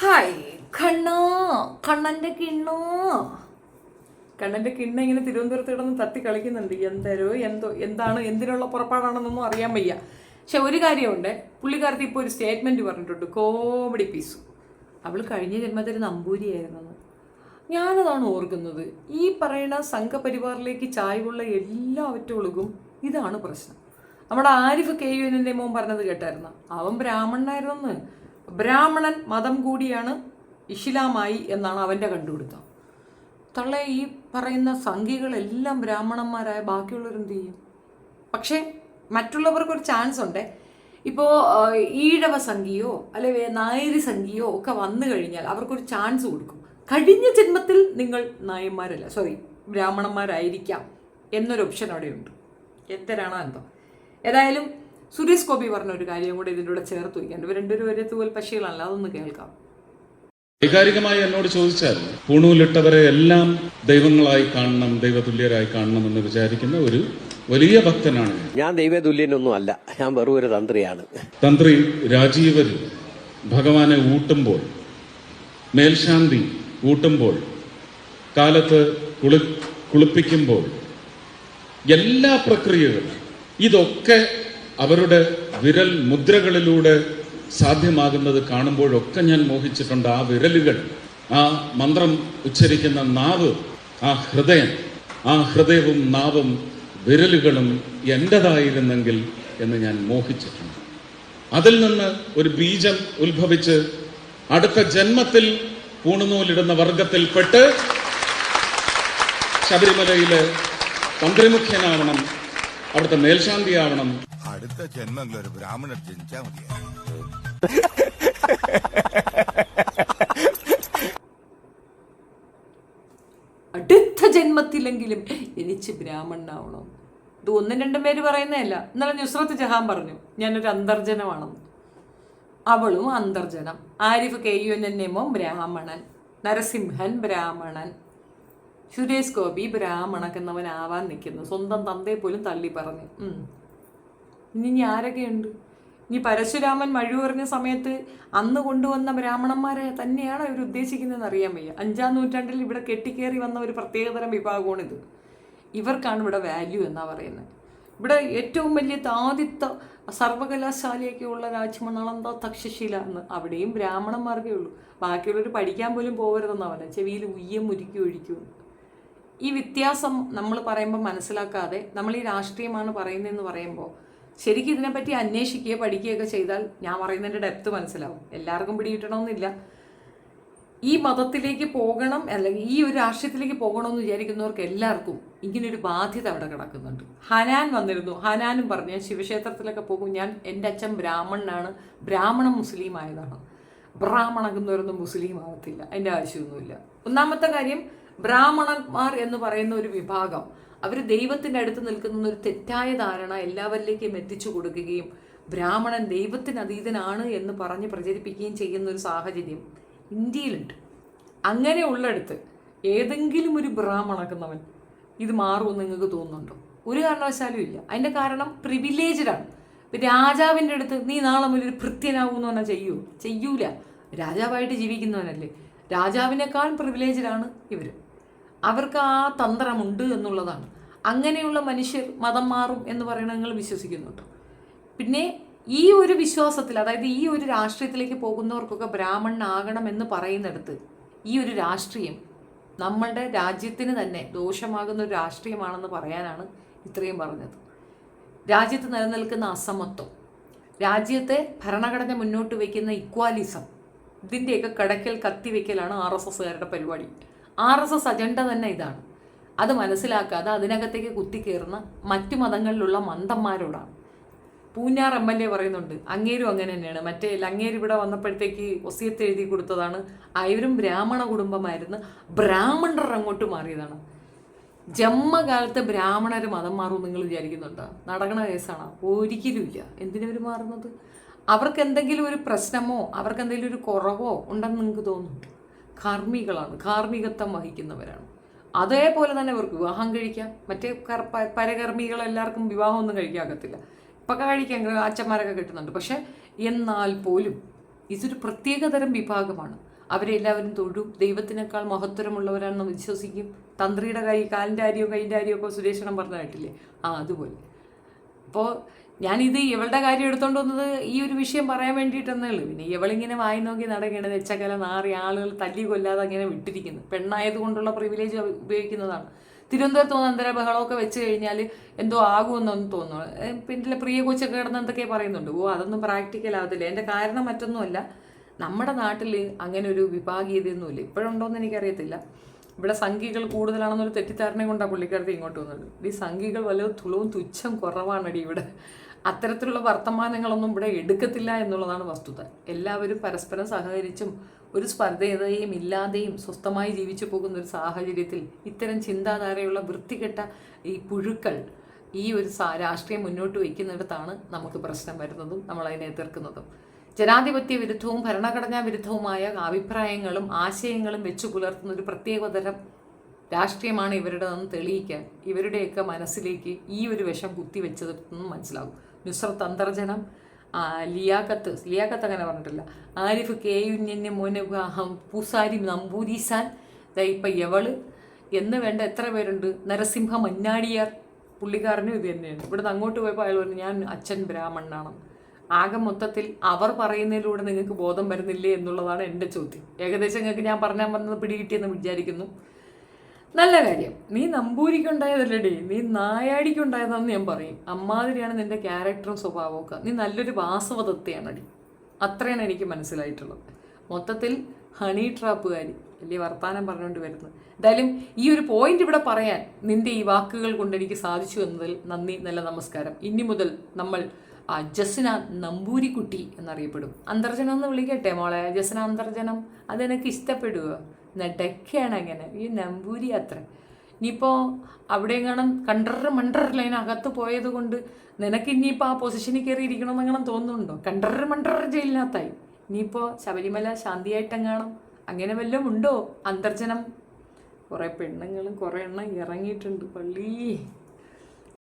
Hi. കണ്ണ. കണ്ണന്റെ കിണ്ണോ. കണ്ണന്റെ കിണ്ണ ഇങ്ങനെ തിരുവനന്തപുരത്ത് കിടന്ന് തട്ടി കളിക്കുന്നുണ്ട്. എന്തരോ എന്തോ എന്താണ് എന്തിനുള്ള പുറപ്പാടാണെന്നൊന്നും അറിയാൻ വയ്യ. പക്ഷെ ഒരു കാര്യമുണ്ട്. പുള്ളിക്കാരത്തി ഇപ്പോൾ ഒരു സ്റ്റേറ്റ്മെന്റ് പറഞ്ഞിട്ടുണ്ട്. Comedy piece. അവൾ കഴിഞ്ഞ ജന്മത്തിൽ നമ്പൂരിയായിരുന്നെന്ന് ഞാനതാണ് ഓർക്കുന്നത്. ഈ പറയുന്ന സംഘപരിവാറിലേക്ക് ചായ്വുള്ള എല്ലാ ഒറ്റവൾക്കും ഇതാണ് പ്രശ്നം. നമ്മുടെ ആരിഫ് കെ യു എന്റെ മോൻ പറഞ്ഞത് കേട്ടായിരുന്നു? അവൻ ബ്രാഹ്മണനായിരുന്നെന്ന്. ബ്രാഹ്മണൻ മതം കൂടിയാണ് ഇഷിലാമായി എന്നാണ് അവന്റെ കണ്ടുപിടുത്തം. തള്ളെ ഈ പറയുന്ന സംഘികളെല്ലാം ബ്രാഹ്മണന്മാരായ ബാക്കിയുള്ളവരെന്ത് ചെയ്യും? പക്ഷേ മറ്റുള്ളവർക്ക് ഒരു ചാൻസ് ഉണ്ട്. ഇപ്പോൾ ഈഴവ സംഘിയോ അല്ലെ നായരി സംഘിയോ ഒക്കെ വന്നു കഴിഞ്ഞാൽ അവർക്കൊരു ചാൻസ് കൊടുക്കും. കഴിഞ്ഞ ജന്മത്തിൽ നിങ്ങൾ നായന്മാരല്ല സോറി ബ്രാഹ്മണന്മാരായിരിക്കാം എന്നൊരു ഓപ്ഷൻ അവിടെയുണ്ട്. എന്തരാണോ എന്തോ ഏതായാലും സുരേഷ് ഗോപി പറഞ്ഞ ഒരു കാര്യം കൂടെ ഇതിന്റെ കൂടെ ചേർത്ത് വയ്ക്കാൻ. ഇവർ രണ്ടുപേരും ഒരേ തൂവൽ പക്ഷികളാണല്ലോ അതൊന്ന് കേൾക്കാം. വൈകാരികമായി എന്നോട് ചോദിച്ചാൽ പൂണൂലിട്ടവരെ എല്ലാം ദൈവങ്ങളായി കാണണം ദൈവതുല്യരായി കാണണം എന്ന് വിചാരിക്കുന്ന ഒരു വലിയ ഭക്തനാണ് ഞാൻ. ദൈവതുല്യനൊന്നും അല്ല ഞാൻ വെറും ഒരു തന്ത്രിയാണ്. തന്ത്രി രാജീവർ ഭഗവാനെ ഊട്ടുമ്പോൾ മേൽശാന്തി ഊട്ടുമ്പോൾ കാലത്ത് കുളി കുളിപ്പിക്കുമ്പോൾ എല്ലാ പ്രക്രിയകളും ഇതൊക്കെ അവരുടെ വിരൽ മുദ്രകളിലൂടെ സാധ്യമാകുന്നത് കാണുമ്പോഴൊക്കെ ഞാൻ മോഹിച്ചിട്ടുണ്ട് ആ വിരലുകൾ ആ മന്ത്രം ഉച്ചരിക്കുന്ന നാവ് ആ ഹൃദയം ആ ഹൃദയവും നാവും വിരലുകളും എന്റെതായിരുന്നെങ്കിൽ എന്ന് ഞാൻ മോഹിച്ചിട്ടുണ്ട്. അതിൽ നിന്ന് ഒരു ബീജം ഉത്ഭവിച്ച് അടുത്ത ജന്മത്തിൽ പൂണുനൂലിടുന്ന വർഗത്തിൽപ്പെട്ട് ശബരിമലയിലെ തന്ത്രിമുഖ്യനാവണം അവിടുത്തെ മേൽശാന്തിയാവണം അടുത്ത ജന്മങ്ങളിൽ ഒരു ബ്രാഹ്മണർ ജനിച്ചാൽ മതി അടുത്ത ജന്മത്തിലെങ്കിലും എനിച്ച് ബ്രാഹ്മണനാവണം. ഇത് ഒന്നും രണ്ടും പേര് പറയുന്നതല്ല. ഇന്നലെ നുസ്രത്ത് ജഹാൻ പറഞ്ഞു ഞാനൊരു അന്തർജനമാണെന്ന്. അവളും അന്തർജനം. ആരിഫ് കെ യു എൻ എമ്മോ ബ്രാഹ്മണൻ. നരസിംഹൻ ബ്രാഹ്മണൻ. സുരേഷ് ഗോപി ബ്രാഹ്മണക്കെന്നവനാവാൻ നിൽക്കുന്നു. സ്വന്തം തന്തയെ പോലും തള്ളി പറഞ്ഞു. ഇനി ഇനി ആരൊക്കെയുണ്ട്? ഇനി പരശുരാമൻ മഴ സമയത്ത് അന്ന് കൊണ്ടുവന്ന ബ്രാഹ്മണന്മാരെ തന്നെയാണ് അവർ ഉദ്ദേശിക്കുന്നതെന്ന് അറിയാൻ വയ്യ. അഞ്ചാം നൂറ്റാണ്ടിൽ ഇവിടെ കെട്ടിക്കേറി വന്ന ഒരു പ്രത്യേകതരം വിഭാഗമാണിത്. ഇവർക്കാണ് ഇവിടെ വാല്യൂ എന്നാണ് പറയുന്നത്. ഇവിടെ ഏറ്റവും വലിയ ആദ്യത്ത സർവകലാശാലയൊക്കെ ഉള്ള രാജ്മണളന്ത തക്ഷശില എന്ന് അവിടെയും ബ്രാഹ്മണന്മാർക്കേ ഉള്ളൂ. ബാക്കിയുള്ളവർ പഠിക്കാൻ പോലും പോകരുതെന്നാണ് പറഞ്ഞത് ചെവിയിൽ ഉയ്യം മുരുക്കി ഒഴിക്കും. ഈ വ്യത്യാസം നമ്മൾ പറയുമ്പോൾ മനസ്സിലാക്കാതെ നമ്മൾ ഈ രാഷ്ട്രീയമാണ് പറയുന്നതെന്ന് പറയുമ്പോൾ ശരിക്കും ഇതിനെപ്പറ്റി അന്വേഷിക്കുക പഠിക്കുകയൊക്കെ ചെയ്താൽ ഞാൻ പറയുന്നതിന്റെ ഡെപ്ത് മനസ്സിലാവും. എല്ലാവർക്കും പിടികിട്ടണമെന്നില്ല. ഈ മതത്തിലേക്ക് പോകണം അല്ലെങ്കിൽ ഈ ഒരു രാഷ്ട്രീയത്തിലേക്ക് പോകണമെന്ന് വിചാരിക്കുന്നവർക്ക് എല്ലാവർക്കും ഇങ്ങനൊരു ബാധ്യത അവിടെ കിടക്കുന്നുണ്ട്. ഹനാൻ വന്നിരുന്നു. ഹനാനും പറഞ്ഞു ഞാൻ ശിവക്ഷേത്രത്തിലൊക്കെ പോകും. ഞാൻ എന്റെ അച്ഛൻ ബ്രാഹ്മണനാണ്. ബ്രാഹ്മണ മുസ്ലിം ആയതാണ്. ബ്രാഹ്മണകുന്നവരൊന്നും മുസ്ലിം ആവത്തില്ല. അതിന്റെ ആവശ്യമൊന്നുമില്ല. ഒന്നാമത്തെ കാര്യം ബ്രാഹ്മണന്മാർ എന്ന് പറയുന്ന ഒരു വിഭാഗം അവർ ദൈവത്തിന്റെ അടുത്ത് നിൽക്കുന്ന ഒരു തെറ്റായ ധാരണ എല്ലാവരിലേക്കും എത്തിച്ചു കൊടുക്കുകയും ബ്രാഹ്മണൻ ദൈവത്തിന് അതീതനാണ് എന്ന് പറഞ്ഞ് പ്രചരിപ്പിക്കുകയും ചെയ്യുന്ന ഒരു സാഹചര്യം ഇന്ത്യയിലുണ്ട്. അങ്ങനെ ഉള്ളിടത്ത് ഏതെങ്കിലും ഒരു ബ്രാഹ്മണക്കുന്നവൻ ഇത് മാറുമെന്ന് നിങ്ങൾക്ക് തോന്നുന്നുണ്ടോ? ഒരു കാരണവശാലും ഇല്ല. അതിന്റെ കാരണം പ്രിവിലേജഡാണ് രാജാവിന്റെ അടുത്ത് നീ നാളെ മുതൽ ഒരു ഭൃത്യനാകുമെന്ന് പറഞ്ഞാൽ ചെയ്യൂ? ചെയ്യൂല. രാജാവായിട്ട് ജീവിക്കുന്നവനല്ലേ. രാജാവിനേക്കാൾ പ്രിവിലേജാണ് ഇവരും. ഇവർ അവർക്ക് ആ തന്ത്രമുണ്ട് എന്നുള്ളതാണ്. അങ്ങനെയുള്ള മനുഷ്യർ മതം മാറും എന്ന് പറയുന്നത് നിങ്ങൾ വിശ്വസിക്കുന്നുണ്ട്. പിന്നെ ഈ ഒരു വിശ്വാസത്തിൽ അതായത് ഈ ഒരു രാഷ്ട്രീയത്തിലേക്ക് പോകുന്നവർക്കൊക്കെ ബ്രാഹ്മണനാകണം എന്ന് പറയുന്നിടത്ത് ഈ ഒരു രാഷ്ട്രീയം നമ്മളുടെ രാജ്യത്തിന് തന്നെ ദോഷമാകുന്ന ഒരു രാഷ്ട്രീയമാണെന്ന് പറയാനാണ് ഇത്രയും പറഞ്ഞത്. രാജ്യത്ത് നിലനിൽക്കുന്ന അസമത്വം രാജ്യത്തെ ഭരണഘടന മുന്നോട്ട് വയ്ക്കുന്ന ഇക്വാലിസം ഇതിന്റെയൊക്കെ കടക്കൽ കത്തിവെക്കലാണ് ആർ എസ് എസ്സുകാരുടെ പരിപാടി. ആർ എസ് എസ് അജണ്ട തന്നെ ഇതാണ്. അത് മനസ്സിലാക്കാതെ അതിനകത്തേക്ക് കുത്തിക്കയറുന്ന മറ്റു മതങ്ങളിലുള്ള മന്ദന്മാരോടാണ്. പൂഞ്ഞാർ എം എൽ എ പറയുന്നുണ്ട് അങ്ങേരും അങ്ങനെ തന്നെയാണ്. മറ്റേ അങ്ങേര് ഇവിടെ വന്നപ്പോഴത്തേക്ക് ഒസിയത്ത് എഴുതി കൊടുത്തതാണ്. അവരും ബ്രാഹ്മണ കുടുംബമായിരുന്നു. ബ്രാഹ്മണർ അങ്ങോട്ട് മാറിയതാണ്. ജന്മകാലത്ത് ബ്രാഹ്മണർ മതം മാറും നിങ്ങൾ വിചാരിക്കുന്നുണ്ടോ? നടക്കണ കേസാണ്? ഒരിക്കലും ഇല്ല. എന്തിനവർ മാറുന്നത്? അവർക്ക് എന്തെങ്കിലും ഒരു പ്രശ്നമോ അവർക്ക് എന്തെങ്കിലും ഒരു കുറവോ ഉണ്ടെന്ന് നിങ്ങൾക്ക് തോന്നുന്നുണ്ട്? കാർമ്മികളാണ് കാർമ്മികത്വം വഹിക്കുന്നവരാണ്. അതേപോലെ തന്നെ അവർക്ക് വിവാഹം കഴിക്കാം. മറ്റേ പരകർമ്മികൾ എല്ലാവർക്കും വിവാഹമൊന്നും കഴിക്കാകത്തില്ല ഇപ്പം കഴിക്കാൻ അച്ഛന്മാരൊക്കെ കിട്ടുന്നുണ്ട്. പക്ഷെ എന്നാൽ പോലും ഇതൊരു പ്രത്യേകതരം വിഭാഗമാണ്. അവരെല്ലാവരും തൊഴും ദൈവത്തിനേക്കാൾ മഹത്വരമുള്ളവരാണെന്ന് വിശ്വസിക്കും. തന്ത്രിയുടെ കൈ കാലിന്റെ അരിയോ കൈന്റെ അരിയോ ഒക്കെ സുരേഷണം പറഞ്ഞ കേട്ടില്ലേ? ആ അതുപോലെ. അപ്പോൾ ഞാനിത് ഇവളുടെ കാര്യം എടുത്തോണ്ട് വന്നത് ഈ ഒരു വിഷയം പറയാൻ വേണ്ടിയിട്ടെന്നേ ഉള്ളൂ. പിന്നെ ഇവളിങ്ങനെ വായി നോക്കി നടക്കേണ്ടത് എച്ചക്കല നാറി ആളുകൾ തല്ലി കൊല്ലാതെ അങ്ങനെ വിട്ടിരിക്കുന്നു. പെണ്ണായതുകൊണ്ടുള്ള പ്രിവിലേജ് ഉപയോഗിക്കുന്നതാണ്. തിരുവനന്തപുരത്ത് വന്ന് അന്തര ബഹളമൊക്കെ വെച്ച് കഴിഞ്ഞാൽ എന്തോ ആകുമെന്നൊന്നും തോന്നുന്നു. പിന്നെ പ്രിയ കൊച്ചൊക്കെ കിടന്ന് എന്തൊക്കെ പറയുന്നുണ്ട്. ഓ അതൊന്നും പ്രാക്ടിക്കൽ ആവത്തില്ല. എന്റെ കാരണം മറ്റൊന്നുമല്ല. നമ്മുടെ നാട്ടിൽ അങ്ങനെ ഒരു വിഭാഗീയതയൊന്നുമില്ല. ഇപ്പോഴുണ്ടോയെന്ന് എനിക്കറിയത്തില്ല. ഇവിടെ സംഖ്യകൾ കൂടുതലാണെന്നൊരു തെറ്റിദ്ധാരണ കൊണ്ടാണ് പുള്ളിക്കാരത്തെ ഇങ്ങോട്ട് വന്നത്. ഈ സംഖ്യകൾ വലിയ തുളവും തുച്ഛം കുറവാണടി ഇവിടെ. അത്തരത്തിലുള്ള വർത്തമാനങ്ങളൊന്നും ഇവിടെ എടുക്കത്തില്ല എന്നുള്ളതാണ് വസ്തുത. എല്ലാവരും പരസ്പരം സഹകരിച്ചും ഒരു സ്പർദ്ധതയും ഇല്ലാതെയും സ്വസ്ഥമായി ജീവിച്ചു പോകുന്ന ഒരു സാഹചര്യത്തിൽ ഇത്തരം ചിന്താധാരയുള്ള വൃത്തികെട്ട ഈ പുഴുക്കൾ ഈ ഒരു രാഷ്ട്രീയം മുന്നോട്ട് വയ്ക്കുന്നിടത്താണ് നമുക്ക് പ്രശ്നം വരുന്നതും നമ്മൾ അതിനെ എതിർക്കുന്നതും. ജനാധിപത്യ വിരുദ്ധവും ഭരണഘടനാ വിരുദ്ധവുമായ അഭിപ്രായങ്ങളും ആശയങ്ങളും വെച്ചു പുലർത്തുന്ന ഒരു പ്രത്യേകതരം രാഷ്ട്രീയമാണ് ഇവരുടെതെന്ന് തെളിയിക്കാൻ ഇവരുടെയൊക്കെ മനസ്സിലേക്ക് ഈ ഒരു വിഷം കുത്തിവെച്ചതെന്ന് മനസ്സിലാകും. നുസ്രത്ത് അന്തർജനം ലിയാഖത്ത് ലിയാഖത്ത് അങ്ങനെ പറഞ്ഞിട്ടില്ല. ആരിഫ് കെ യുന്യന് മോന് പൂസാരി നമ്പൂരിസാൻ ഇപ്പം യവൾ എന്ന് വേണ്ട എത്ര പേരുണ്ട്? നരസിംഹ മന്നാടിയാർ പുള്ളിക്കാരനും ഇത് തന്നെയാണ്. ഇവിടുന്ന് അങ്ങോട്ട് പോയപ്പോൾ അയാൾ പറഞ്ഞു ഞാൻ അച്ഛൻ ബ്രാഹ്മണനാണ് ആകെ മൊത്തത്തിൽ അവർ പറയുന്നതിലൂടെ നിങ്ങൾക്ക് ബോധം വരുന്നില്ലേ എന്നുള്ളതാണ് എന്റെ ചോദ്യം. ഏകദേശം നിങ്ങൾക്ക് ഞാൻ പറഞ്ഞാൽ വന്നത് പിടികിട്ടിയെന്ന് വിചാരിക്കുന്നു. നല്ല കാര്യം. നീ നമ്പൂരിക്കുണ്ടായതല്ലടി. നീ നായാടിക്കുണ്ടായതാണെന്ന് ഞാൻ പറയും. അമ്മാതിരിയാണ് നിന്റെ ക്യാരക്ടറും സ്വഭാവവും ഒക്കെ. നീ നല്ലൊരു വാസവദത്തെയാണടി അത്രയാണ് എനിക്ക് മനസ്സിലായിട്ടുള്ളത്. മൊത്തത്തിൽ ഹണി ട്രാപ്പുകാരി വലിയ വർത്തമാനം പറഞ്ഞുകൊണ്ട് വരുന്നത്. എന്തായാലും ഈ ഒരു പോയിന്റ് ഇവിടെ പറയാൻ നിന്റെ ഈ വാക്കുകൾ കൊണ്ട് എനിക്ക് സാധിച്ചു എന്നതിൽ നന്ദി നല്ല നമസ്കാരം. ഇനി മുതൽ നമ്മൾ ജസ്ന നമ്പൂരിക്കുട്ടി എന്നറിയപ്പെടും. അന്തർജനം എന്ന് വിളിക്കട്ടെ മോളെ? ജസ്ന അന്തർജനം. അതെനിക്ക് ഇഷ്ടപ്പെടുക നടക്കുകയാണ് അങ്ങനെ. ഈ നമ്പൂരി അത്ര. ഇനിയിപ്പോൾ അവിടെ എങ്ങാനും കണ്ടറ മണ്ടറ ലൈൻ അകത്ത് പോയത് കൊണ്ട് നിനക്ക് ഇനിയിപ്പോൾ ആ പൊസിഷനിൽ കയറി ഇരിക്കണമെന്നെങ്ങനെ തോന്നുന്നുണ്ടോ? കണ്ടറ മണ്ടറ ജയിലിനകത്തായി. ഇനിയിപ്പോൾ ശബരിമല ശാന്തിയായിട്ടെങ്ങാണം അങ്ങനെ വല്ലതും ഉണ്ടോ? അന്തർജനം. കുറേ പെണ്ണുങ്ങളും കുറേ എണ്ണം ഇറങ്ങിയിട്ടുണ്ട് പള്ളി.